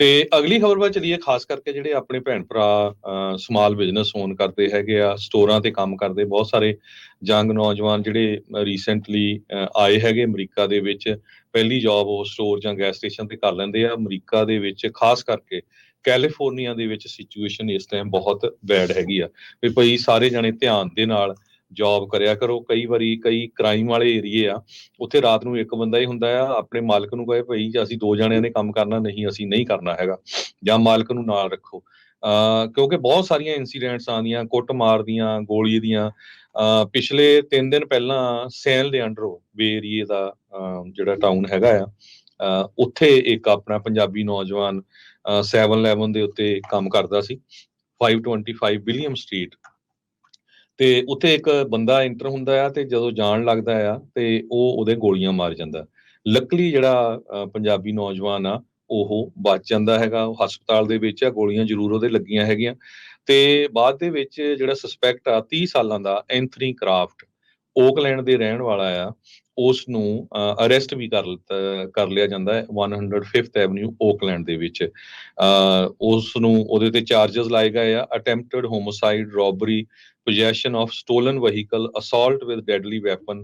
ਤੇ ਅਗਲੀ ਖਬਰ ਵੱਲ ਚਲੀਏ, ਖਾਸ ਕਰਕੇ ਜਿਹੜੇ ਆਪਣੇ ਭੈਣ ਭਰਾ ਸਮਾਲ ਬਿਜ਼ਨਸ ਓਨ ਕਰਦੇ ਹੈਗੇ ਆ, ਸਟੋਰਾਂ ਤੇ ਕੰਮ ਕਰਦੇ, ਬਹੁਤ ਸਾਰੇ ਯੰਗ ਨੌਜਵਾਨ ਜਿਹੜੇ ਰੀਸੈਂਟਲੀ ਆਏ ਹੈਗੇ ਅਮਰੀਕਾ ਦੇ ਵਿੱਚ, ਪਹਿਲੀ ਜੌਬ ਉਹ ਸਟੋਰ ਜਾਂ ਗੈਸ ਸਟੇਸ਼ਨ ਤੇ ਕਰ ਲੈਂਦੇ ਆ, ਅਮਰੀਕਾ ਦੇ ਵਿੱਚ, ਖਾਸ ਕਰਕੇ ਕੈਲੀਫੋਰਨੀਆ ਦੇ ਵਿੱਚ ਸਿਚੁਏਸ਼ਨ ਇਸ ਟਾਈਮ ਬਹੁਤ ਬੈਡ ਹੈਗੀ ਆ। ਵੀ ਭਈ ਸਾਰੇ ਜਣੇ ਧਿਆਨ ਦੇ ਨਾਲ ਜੌਬ ਕਰਿਆ ਕਰੋ। ਕਈ ਵਾਰੀ ਕਈ ਕ੍ਰਾਈਮ ਵਾਲੇ ਏਰੀਏ ਆ, ਉੱਥੇ ਰਾਤ ਨੂੰ ਇੱਕ ਬੰਦਾ ਹੀ ਹੁੰਦਾ ਆ, ਆਪਣੇ ਮਾਲਕ ਨੂੰ ਕਹੇ ਭਈ ਅਸੀਂ ਦੋ ਜਣਿਆਂ ਨੇ ਕੰਮ ਕਰਨਾ, ਨਹੀਂ ਅਸੀਂ ਨਹੀਂ ਕਰਨਾ ਹੈਗਾ, ਜਾਂ ਮਾਲਕ ਨੂੰ ਨਾਲ ਰੱਖੋ। ਕਿਉਂਕਿ ਬਹੁਤ ਸਾਰੀਆਂ ਇਨਸੀਡੈਂਟਸ ਆਉਂਦੀਆਂ, ਕੁੱਟ ਮਾਰਦੀਆਂ ਗੋਲੀ ਦੀਆਂ। ਅ ਪਿਛਲੇ 3 ਦਿਨ ਪਹਿਲਾਂ ਸੈਲ ਦੇ ਅੰਡਰੋ ਵੇ ਏਰੀਏ ਦਾ ਜਿਹੜਾ ਟਾਊਨ ਹੈਗਾ ਆ ਉੱਥੇ ਇੱਕ ਆਪਣਾ ਪੰਜਾਬੀ ਨੌਜਵਾਨ 711 ਦੇ ਉੱਤੇ ਕੰਮ ਕਰਦਾ ਸੀ। 525 ਵਿਲੀਅਮ ਸਟਰੀਟ ਤੇ ਉੱਥੇ ਇੱਕ ਬੰਦਾ ਐਂਟਰ ਹੁੰਦਾ ਆ ਤੇ ਜਦੋਂ ਜਾਣ ਲੱਗਦਾ ਆ ਤੇ ਉਹ ਉਹਦੇ ਗੋਲੀਆਂ ਮਾਰ ਜਾਂਦਾ। ਲੱਕਲੀ ਜਿਹੜਾ ਪੰਜਾਬੀ ਨੌਜਵਾਨ ਆ, ਉਹ ਬਚ ਜਾਂਦਾ ਹੈਗਾ। ਉਹ ਹਸਪਤਾਲ ਦੇ ਵਿੱਚ ਆ, ਗੋਲੀਆਂ ਜ਼ਰੂਰ ਉਹਦੇ ਲੱਗੀਆਂ ਹੈਗੀਆਂ। ਤੇ ਬਾਅਦ ਦੇ ਵਿੱਚ ਜਿਹੜਾ ਸਸਪੈਕਟ ਆ 30 ਸਾਲਾਂ ਦਾ, ਐਂਥਨੀ ਕਰਾਫਟ। ਓਕਲੈਂਡ ਦੇ ਰਹਿਣ ਵਾਲਾ ਆ ਉਸ ਨੂੰ ਅਰੈਸਟ ਵੀ ਕਰ ਕਰ ਲਿਆ ਜਾਂਦਾ ਹੈ 105th ਐਵਨਿਊ ਓਕਲੈਂਡ ਦੇ ਵਿੱਚ। ਉਸ ਨੂੰ ਉਹਦੇ ਤੇ ਚਾਰजेस ਲਾਏ ਗਏ ਆ attempted homicide robbery possession of stolen vehicle, assault with deadly weapon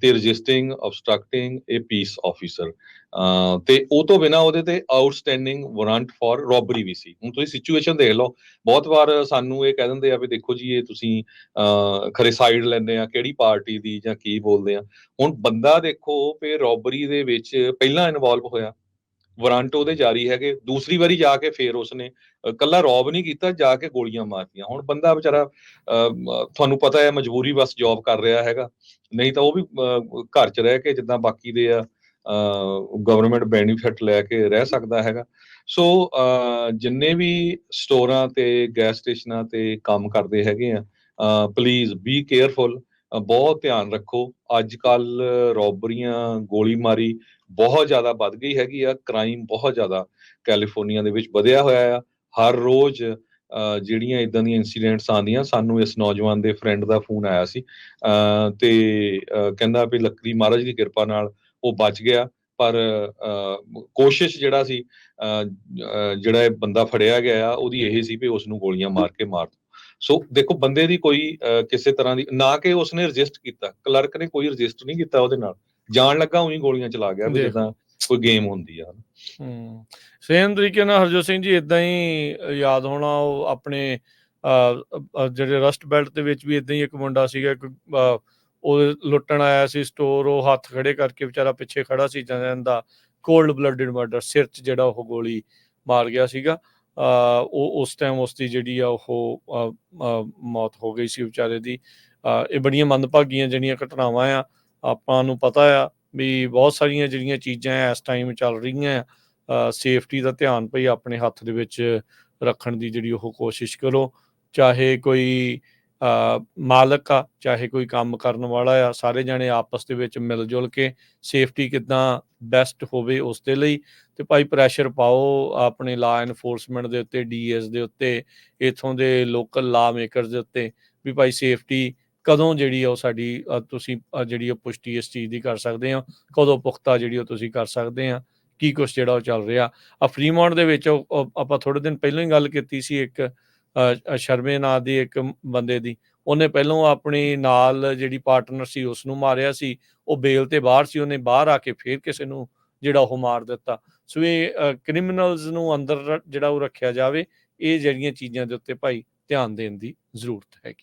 ਤੇ ਰਜਿਸਟਿੰਗ obstructing a peace officer. ਤੇ ਉਹ ਤੋਂ ਬਿਨਾ ਉਹਦੇ ਤੇ ਆਊਟਸਟੈਂਡਿੰਗ ਵਾਰੰਟ ਫॉर ਰੋਬਰੀ ਵੀ ਸੀ। ਹੁਣ ਤੁਸੀਂ ਸਿਚੁਏਸ਼ਨ ਦੇਖ ਲਓ। ਬਹੁਤ ਵਾਰ ਸਾਨੂੰ ਇਹ ਕਹਿ ਦਿੰਦੇ ਆ ਵੀ ਦੇਖੋ ਜੀ, ਇਹ ਤੁਸੀਂ ਖਰੇ ਸਾਈਡ ਲੈਂਦੇ ਆ, ਕਿਹੜੀ ਪਾਰਟੀ ਦੀ ਜਾਂ ਕੀ ਬੋਲਦੇ ਆ। ਹੁਣ ਬੰਦਾ ਦੇਖੋ ਵੀ ਰੋਬਰੀ ਦੇ ਵਿੱਚ ਪਹਿਲਾਂ ਇਨਵੋਲਵ ਹੋਇਆ। ਵਾਰੰਟ ਉਹਦੇ ਜਾਰੀ ਹੈਗੇ। ਦੂਸਰੀ ਵਾਰੀ ਜਾ ਕੇ ਫੇਰ ਉਸਨੇ ਕੱਲਾ ਰੌਬ ਨਹੀਂ ਕੀਤਾ, ਜਾ ਕੇ ਗੋਲੀਆਂ ਮਾਰਤੀਆਂ। ਹੁਣ ਬੰਦਾ ਵਿਚਾਰਾ ਤੁਹਾਨੂੰ ਪਤਾ ਹੈ ਮਜਬੂਰੀ ਬਸ ਜੌਬ ਕਰ ਰਿਹਾ ਹੈਗਾ। ਨਹੀਂ ਤਾਂ ਉਹ ਵੀ ਘਰ 'ਚ ਰਹਿ ਕੇ ਜਿੱਦਾਂ ਬਾਕੀ ਦੇ ਆ ਗਵਰਨਮੈਂਟ ਬੈਨੀਫਿਟ ਲੈ ਕੇ ਰਹਿ ਸਕਦਾ ਹੈਗਾ। ਸੋ ਜਿੰਨੇ ਵੀ ਸਟੋਰਾਂ ਤੇ ਗੈਸ ਸਟੇਸ਼ਨਾਂ ਤੇ ਕੰਮ ਕਰਦੇ ਹੈਗੇ ਆ ਪਲੀਜ਼ ਬੀ ਕੇਅਰਫੁਲ ਬਹੁਤ ਧਿਆਨ ਰੱਖੋ। ਅੱਜ ਕੱਲ ਰੋਬਰੀਆਂ ਗੋਲੀ ਮਾਰੀ ਬਹੁਤ ਜ਼ਿਆਦਾ ਵੱਧ ਗਈ ਹੈਗੀ ਆ। ਕ੍ਰਾਈਮ ਬਹੁਤ ਜ਼ਿਆਦਾ ਕੈਲੀਫੋਰਨੀਆ ਦੇ ਵਿੱਚ ਵਧਿਆ ਹੋਇਆ ਆ। ਹਰ ਰੋਜ਼ ਜਿਹੜੀਆਂ ਇਦਾਂ ਦੀਆਂ ਇਨਸੀਡੈਂਟਸ ਆਉਂਦੀਆਂ, ਸਾਨੂੰ ਇਸ ਨੌਜਵਾਨ ਦੇ ਫਰੈਂਡ ਦਾ ਫੋਨ ਆਇਆ ਸੀ। ਤੇ ਕਹਿੰਦਾ ਵੀ ਲੱਕੜੀ ਮਹਾਰਾਜ ਦੀ ਕਿਰਪਾ ਨਾਲ ਉਹ ਬਚ ਗਿਆ। ਪਰ ਕੋਸ਼ਿਸ਼ ਜਿਹੜਾ ਸੀ ਜਿਹੜਾ ਇਹ ਬੰਦਾ ਫੜਿਆ ਗਿਆ ਆ, ਉਹਦੀ ਇਹ ਸੀ ਵੀ ਉਸ ਨੂੰ ਗੋਲੀਆਂ ਮਾਰ ਕੇ ਮਾਰ ਸੋ ਦੇਖੋ ਬੰਦੇ ਦੀ ਕੋਈ ਕਿਸੇ ਤਰ੍ਹਾਂ ਦੀ ਨਾ ਕਿ ਉਸਨੇ ਰਜਿਸਟ ਕੀਤਾ ਕਲਰਕ ਨੇ ਕੋਈ ਰਜਿਸਟ ਨਹੀਂ ਕੀਤਾ ਉਹਦੇ ਨਾਲ। ਜਾਣ ਲੱਗਾ ਉਹੀ ਗੋਲੀਆਂ ਚਲਾ ਗਿਆ ਵੀ ਜਿੱਦਾਂ ਕੋਈ ਗੇਮ ਹੁੰਦੀ ਆ ਹੂੰ। ਸੇਮ ਤਰੀਕੇ ਨਾਲ ਹਰਜੋਤ ਸਿੰਘ ਜੀ ਇਦਾਂ ਹੀ ਯਾਦ ਹੋਣਾ ਉਹ ਆਪਣੇ ਜਿਹੜੇ ਰਸਟ ਬੈਲਟ ਦੇ ਵਿੱਚ ਵੀ ਇਦਾਂ ਹੀ ਇੱਕ ਮੁੰਡਾ ਸੀਗਾ ਇੱਕ ਉਹ ਲੁੱਟਣ ਆਇਆ ਸੀ ਸਟੋਰ ਉਹ ਹੱਥ ਖੜੇ ਕਰਕੇ ਵਿਚਾਰਾ ਪਿੱਛੇ ਖੜਾ ਸੀ ਜਾਂਦਾ ਕੋਲਡ ਬਲੱਡਡ ਮਰਡਰ ਸਿਰ 'ਚ ਜਿਹੜਾ ਉਹ ਗੋਲੀ ਮਾਰ ਗਿਆ ਸੀਗਾ। ਉਹ ਉਸ ਟਾਈਮ ਉਸ ਦੀ ਜਿਹੜੀ ਆ ਉਹ ਮੌਤ ਹੋ ਗਈ ਸੀ ਵਿਚਾਰੇ ਦੀ। ਇਹ ਬੜੀਆਂ ਮੰਦਭਾਗੀਆਂ ਜਿਹੜੀਆਂ ਘਟਨਾਵਾਂ ਆ, ਆਪਾਂ ਨੂੰ ਪਤਾ ਆ ਵੀ ਬਹੁਤ ਸਾਰੀਆਂ ਜਿਹੜੀਆਂ ਚੀਜ਼ਾਂ ਇਸ ਟਾਈਮ ਚੱਲ ਰਹੀਆਂ ਆ ਸੇਫਟੀ ਦਾ ਧਿਆਨ ਭਈ ਆਪਣੇ ਹੱਥ ਦੇ ਵਿੱਚ ਰੱਖਣ ਦੀ ਜਿਹੜੀ ਉਹ ਕੋਸ਼ਿਸ਼ ਕਰੋ। ਚਾਹੇ ਕੋਈ ਮਾਲਕ ਆ, ਚਾਹੇ ਕੋਈ ਕੰਮ ਕਰਨ ਵਾਲਾ ਆ, ਸਾਰੇ ਜਣੇ ਆਪਸ ਦੇ ਵਿੱਚ ਮਿਲ ਜੁਲ ਕੇ ਸੇਫਟੀ ਕਿਦਾਂ ਬੈਸਟ ਹੋਵੇ ਉਸ ਦੇ ਲਈ ਤੇ ਭਾਈ ਪ੍ਰੈਸ਼ਰ ਪਾਓ ਆਪਣੇ ਲਾ ਐਨਫੋਰਸਮੈਂਟ ਦੇ ਉੱਤੇ ਡੀਐਸ ਦੇ ਉੱਤੇ, ਇਥੋਂ ਦੇ ਲੋਕਲ ਲਾ ਮੇਕਰਸ ਦੇ ਉੱਤੇ ਵੀ ਭਾਈ ਸੇਫਟੀ ਕਦੋਂ ਜਿਹੜੀ ਉਹ ਸਾਡੀ ਤੁਸੀਂ ਜਿਹੜੀ ਉਹ ਪੁਸ਼ਟੀ ਇਸ ਚੀਜ਼ ਦੀ ਕਰ ਸਕਦੇ ਹੋ, ਕਦੋਂ ਪੁਖਤਾ ਜਿਹੜੀ ਉਹ ਤੁਸੀਂ ਕਰ ਸਕਦੇ ਆ, ਕੀ ਕੁਝ ਜਿਹੜਾ ਉਹ ਚੱਲ ਰਿਹਾ। ਆ ਫਰੀਮੌਂਟ ਦੇ ਵਿੱਚ ਆਪਾਂ ਥੋੜੇ ਦਿਨ ਪਹਿਲਾਂ ਹੀ ਗੱਲ ਕੀਤੀ ਸੀ ਇੱਕ ਸ਼ਰਮੇ ਨਾਂ ਦੀ ਇੱਕ ਬੰਦੇ ਦੀ। ਉਹਨੇ ਪਹਿਲਾਂ ਆਪਣੀ ਨਾਲ ਜਿਹੜੀ ਪਾਰਟਨਰ ਸੀ ਉਸ ਨੂੰ ਮਾਰਿਆ ਸੀ। ਉਹ ਬੇਲ ਤੇ ਬਾਹਰ ਸੀ। ਉਹਨੇ ਬਾਹਰ ਆ ਕੇ ਫੇਰ ਕਿਸੇ ਨੂੰ ਜਿਹੜਾ ਉਹ ਮਾਰ ਦਿੱਤਾ। ਸੋ ਇਹ ਕ੍ਰਿਮੀਨਲਸ ਨੂੰ ਅੰਦਰ ਜਿਹੜਾ ਉਹ ਰੱਖਿਆ ਜਾਵੇ, ਇਹ ਜਿਹੜੀਆਂ ਚੀਜ਼ਾਂ ਦੇ ਉੱਤੇ ਭਾਈ ਧਿਆਨ ਦੇਣ ਦੀ ਜ਼ਰੂਰਤ ਹੈਗੀ।